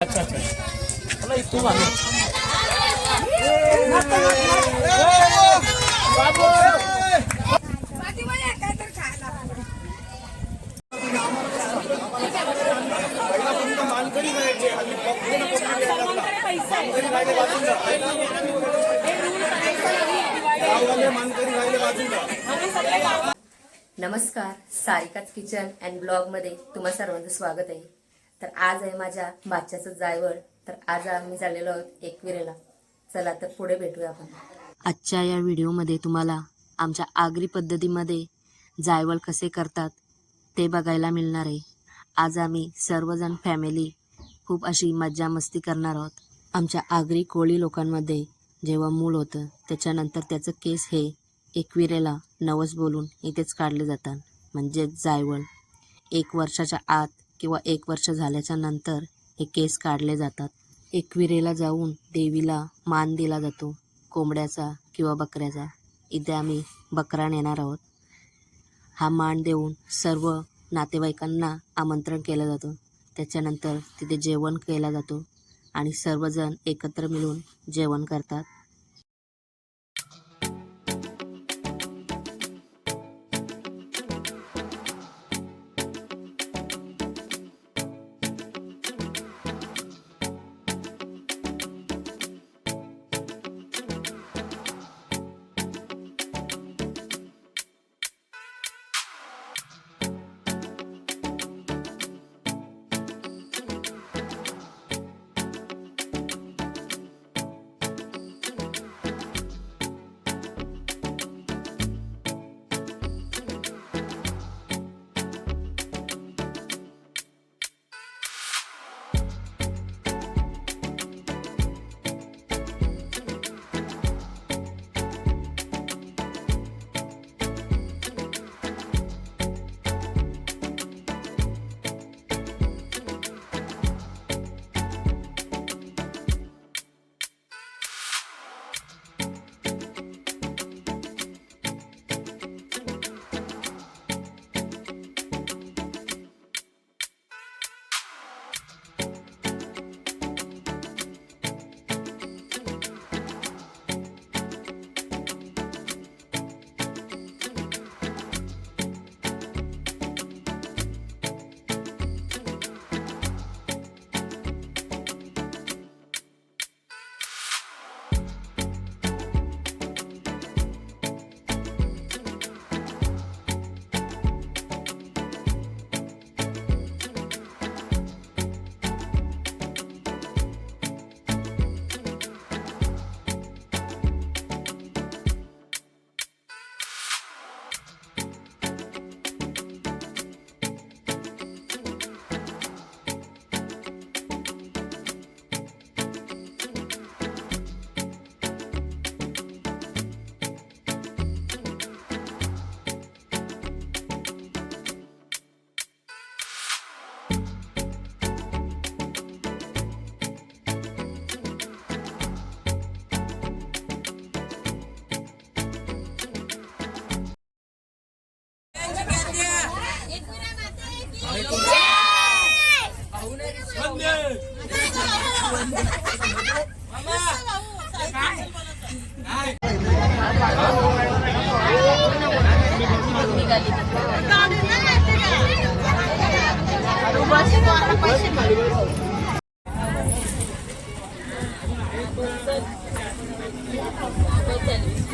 अच्छा अच्छा मला इथून आलो नमस्कार सारिकाच किचन अँड ब्लॉगमध्ये तुम्हा सर्वांचं स्वागत आहे. तर आज आहे माझ्या बादशाचं जायवळ. तर आज आम्ही चाललेलो आहोत एकविरेला. चला तर पुढे भेटूया आपण. आजच्या या व्हिडिओमध्ये तुम्हाला आमच्या आगरी पद्धतीमध्ये जायवळ कसे करतात ते बघायला मिळणार आहे. आज आम्ही सर्वजण फॅमिली खूप अशी मज्जा मस्ती करणार आहोत. आमच्या आगरी कोळी लोकांमध्ये जेव्हा मूल होतं त्याच्यानंतर त्याचं केस हे एकविरेला नवस बोलून इथेच काढले जातात. म्हणजेच जायवळ. एक वर्षाच्या आत किंवा एक वर्ष झाल्याच्यानंतर हे केस काढले जातात. एकविरेला जाऊन देवीला मान दिला जातो कोंबड्याचा किंवा बकऱ्याचा. इथे आम्ही बकरा नेणार आहोत. हा मान देऊन सर्व नातेवाईकांना आमंत्रण केलं जातं. त्याच्यानंतर तिथे जेवण केला जातो आणि सर्वजण एकत्र मिळून जेवण करतात.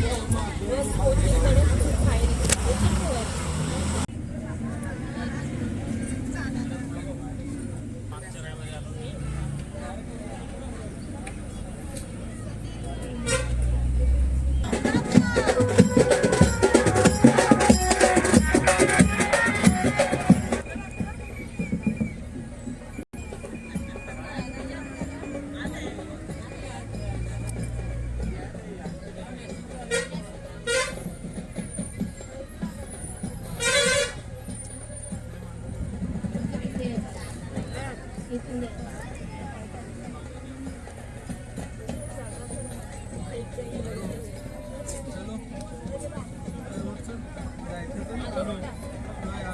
我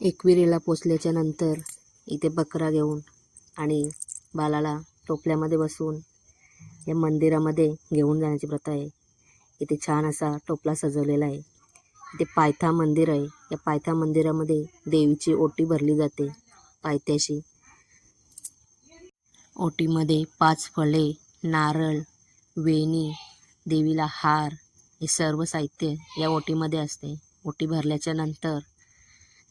एकविरीला पोचल्याच्या नंतर इथे बकरा घेऊन आणि बालाला टोपल्यामध्ये बसवून या मंदिरामध्ये घेऊन जाण्याची प्रथा आहे. इथे छान असा टोपला सजवलेला आहे. इथे पायथा मंदिर आहे. या पायथा मंदिरामध्ये देवीची ओटी भरली जाते पायथ्याशी. ओटीमध्ये पाच फळे नारळ वेणी देवीला हार हे सर्व साहित्य या ओटीमध्ये असते. ओटी भरल्याच्या नंतर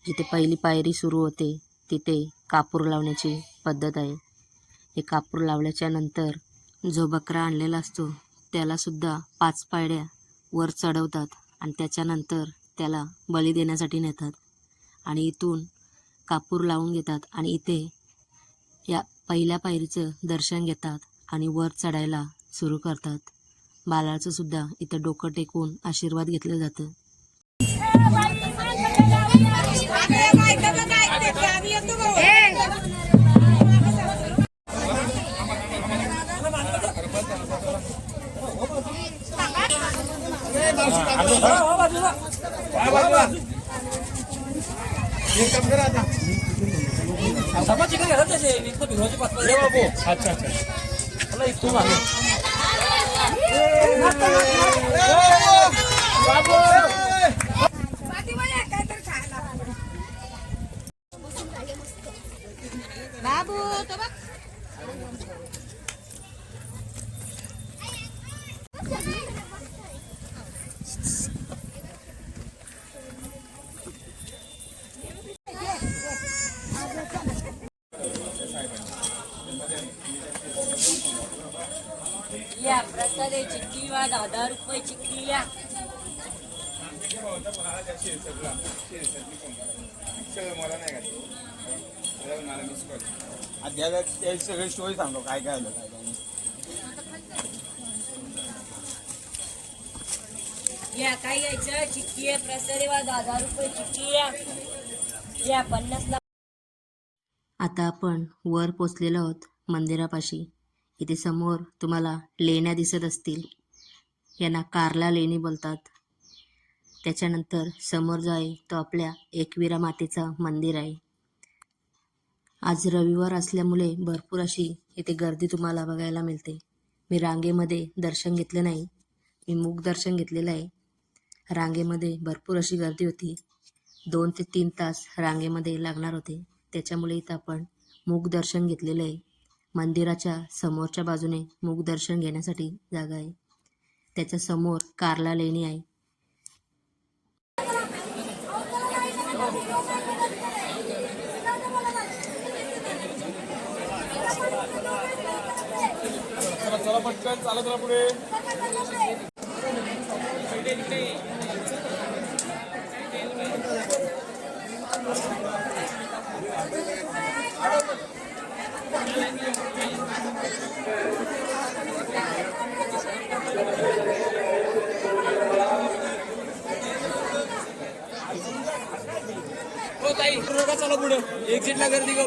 जिथे पहिली पायरी सुरू होते तिथे कापूर लावण्याची पद्धत आहे. हे कापूर लावल्याच्या नंतर जो बकरा आणलेला असतो त्यालासुद्धा पाच पायड्या वर चढवतात. आणि त्याच्यानंतर त्याला बळी देण्यासाठी नेतात आणि इथून कापूर लावून घेतात आणि इथे या पहिल्या पायरीचं दर्शन घेतात आणि वर चढायला सुरू करतात. बालाचंसुद्धा इथं डोकं टेकून आशीर्वाद घेतलं जातं. पाच बाबू अच्छा अच्छा मला इथून आलो बाबू तो बघ या प्रसादे चिक्की वा दहा दहा रुपये चिक्की या अध्यात्मात ते सगळे स्टोरी सांगतो काय काय आलं काय काय. या काय घ्यायचं चिक्की आहे वा दहा दहा रुपये चिक्की या या पन्नास ला आता आपण वर पोचलेलो आहोत मंदिरापाशी. इथे समोर तुम्हाला लेण्या दिसत असतील. यांना कारला लेणी बोलतात. त्याच्यानंतर समोर जो आहे तो आपल्या एकविरा मातेचं मंदिर आहे. आज रविवार असल्यामुळे भरपूर अशी इथे गर्दी तुम्हाला बघायला मिळते. मी रांगेमध्ये दर्शन घेतलं नाही. मी मूक दर्शन घेतलेलं आहे. रांगेमध्ये भरपूर अशी गर्दी होती. दोन ते तीन तास रांगेमध्ये लागणार होते. त्याच्यामुळे इथं आपण मूक दर्शन घेतलेलं आहे. मंदिराच्या समोरच्या बाजूने मूक दर्शन घेण्यासाठी जागा आहे. त्याच्यासमोर कारला लेणी आहे. चला चला पटकन चालत चला पुढे हो ताई करू नका चला पुढे एक्झिटला गर्दी करू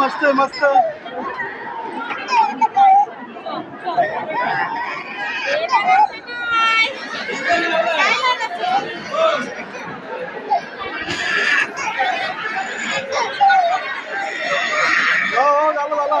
मस्त मस्त हो हो